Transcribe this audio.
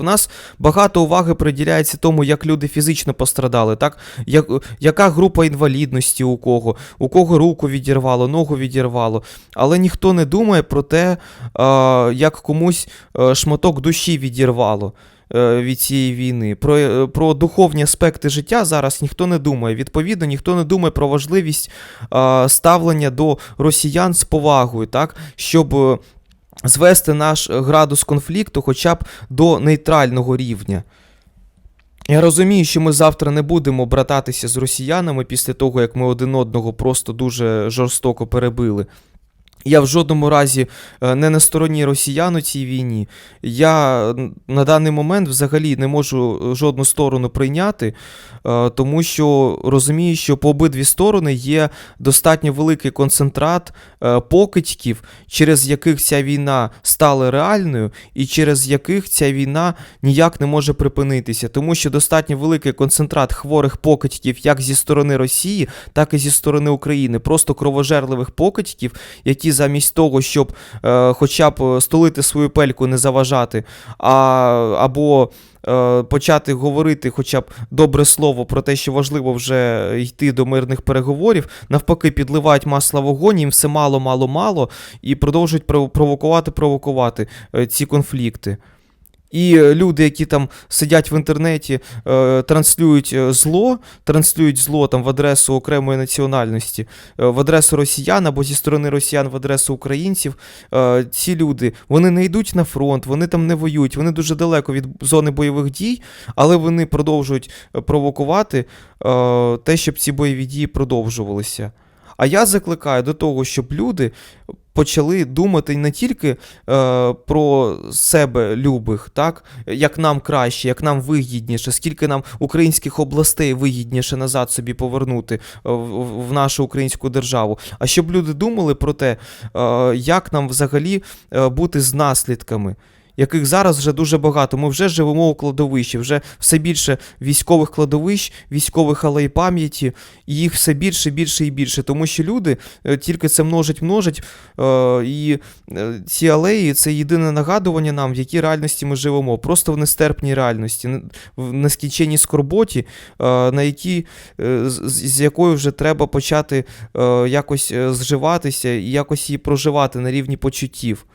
У нас багато уваги приділяється тому, як люди фізично пострадали, так? Як, яка група інвалідності у кого, у кого руку відірвало, ногу відірвало. Але ніхто не думає про те, як комусь е, шматок душі відірвало. е, Від цієї війни. Про, е, про духовні аспекти життя зараз ніхто не думає. Відповідно, ніхто не думає про важливість а, ставлення до росіян з повагою, так? щоб е, звести наш градус конфлікту хоча б до нейтрального рівня. Я розумію, що ми завтра не будемо брататися з росіянами після того, як ми один одного просто дуже жорстоко перебили. Я в жодному разі е, не на стороні росіян у цій війні. Я на даний момент взагалі не можу жодну сторону прийняти, е, тому що розумію, що по обидві сторони є достатньо великий концентрат е, покидьків, через яких ця війна стала реальною, і через яких ця війна ніяк не може припинитися, тому що достатньо великий концентрат хворих покидьків як зі сторони Росії, так і зі сторони України, просто кровожерливих покидьків, які замість того, щоб е, хоча б е, столити свою пельку, не заважати, а, або е, почати говорити хоча б добре слово про те, що важливо вже йти до мирних переговорів, навпаки, підливають масла вогонь, їм все мало, мало, мало, і продовжують провокувати, провокувати е, ці конфлікти. І е, люди, які там сидять в інтернеті, е, транслюють е, зло, транслюють зло там в адресу окремої національності, в адресу росіян або зі сторони росіян в адресу українців. Ці люди вони не йдуть на фронт, вони там не воюють, вони дуже далеко від зони бойових дій, але вони продовжують провокувати те, щоб ці бойові дії продовжувалися. А я закликаю до того, щоб люди почали думати не тільки е, про себе любих, так як нам краще, як нам вигідніше, скільки нам українських областей вигідніше назад собі повернути е, в, в нашу українську державу. А щоб люди думали про те, е, як нам взагалі е, бути з наслідками. Яких зараз вже дуже багато. Ми вже живемо у кладовищі, вже все більше військових кладовищ, військових алей пам'яті, і їх все більше, більше і більше. Тому що люди е, тільки це множать, множать. Е, і е, ці алеї це єдине нагадування нам, в якій реальності ми живемо. Просто в нестерпній реальності, в нескінченній скорботі, на якій, з, якою вже треба почати якось зживатися і якось її проживати на рівні почуттів.